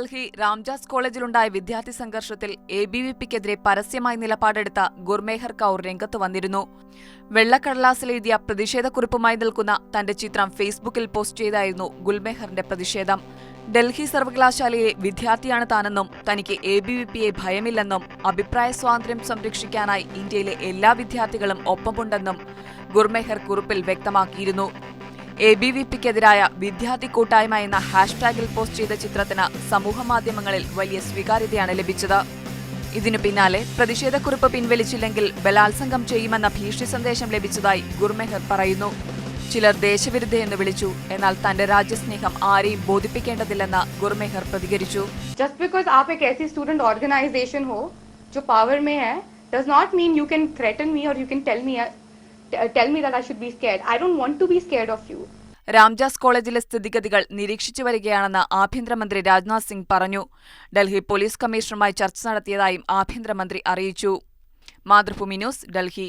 ഡൽഹി രാംജാസ് കോളേജിലുണ്ടായ വിദ്യാർത്ഥി സംഘർഷത്തിൽ A B V പിക്കെതിരെ പരസ്യമായി നിലപാടെടുത്ത ഗുർമേഹർ കൌർ രംഗത്ത് വന്നിരുന്നു. വെള്ളക്കടലാസിലെഴുതിയ പ്രതിഷേധക്കുറിപ്പുമായി നിൽക്കുന്ന തന്റെ ചിത്രം ഫേസ്ബുക്കിൽ പോസ്റ്റ് ചെയ്തായിരുന്നു ഗുൽമേഹറിന്റെ പ്രതിഷേധം. ഡൽഹി സർവകലാശാലയിലെ വിദ്യാർത്ഥിയാണ് താനെന്നും തനിക്ക് എ ബി വി പിയെ ഭയമില്ലെന്നും അഭിപ്രായ സ്വാതന്ത്ര്യം സംരക്ഷിക്കാനായി ഇന്ത്യയിലെ എല്ലാ വിദ്യാർത്ഥികളും ഒപ്പമുണ്ടെന്നും ഗുർമേഹർ കുറിപ്പിൽ വ്യക്തമാക്കിയിരുന്നു. എ ബി വി പിക്കെതിരായ വിദ്യാർത്ഥി കൂട്ടായ്മ എന്ന ഹാഷ്ടാഗിൽ പോസ്റ്റ് ചെയ്ത ചിത്രത്തിന് സമൂഹമാധ്യമങ്ങളിൽ വലിയ സ്വീകാര്യതയാണ് ലഭിച്ചത് ഇതിനു പിന്നാലെ പ്രതിഷേധക്കുറിപ്പ് പിൻവലിച്ചില്ലെങ്കിൽ ബലാത്സംഗം ചെയ്യുമെന്ന ഭീഷണി സന്ദേശം ലഭിച്ചതായി ഗുർമെഹർ പറയുന്നു ചിലർ ദേശവിരുദ്ധയെന്ന് വിളിച്ചു എന്നാൽ തന്റെ രാജ്യസ്നേഹം ആരെയും ബോധിപ്പിക്കേണ്ടതില്ലെന്ന് ഗുർമെഹർ പ്രതികരിച്ചു जस्ट बिकॉज आप एक ऐसी स्टूडेंट ऑर्गेनाइजेशन हो जो पावर में है does not mean you can threaten me or you can tell me uh, t- tell me that I should be scared. I don't want to be scared of you. Ramjas കോളേജിലെ സ്ഥിതിഗതികൾ നിരീക്ഷിച്ചു വരികയാണെന്ന് ആഭ്യന്തരമന്ത്രി രാജ്നാഥ് സിംഗ് പറഞ്ഞു Delhi police കമ്മീഷണറുമായി ചർച്ച നടത്തിയതായും ആഭ്യന്തരമന്ത്രി അറിയിച്ചു മാതൃഭൂമി ന്യൂസ് ഡൽഹി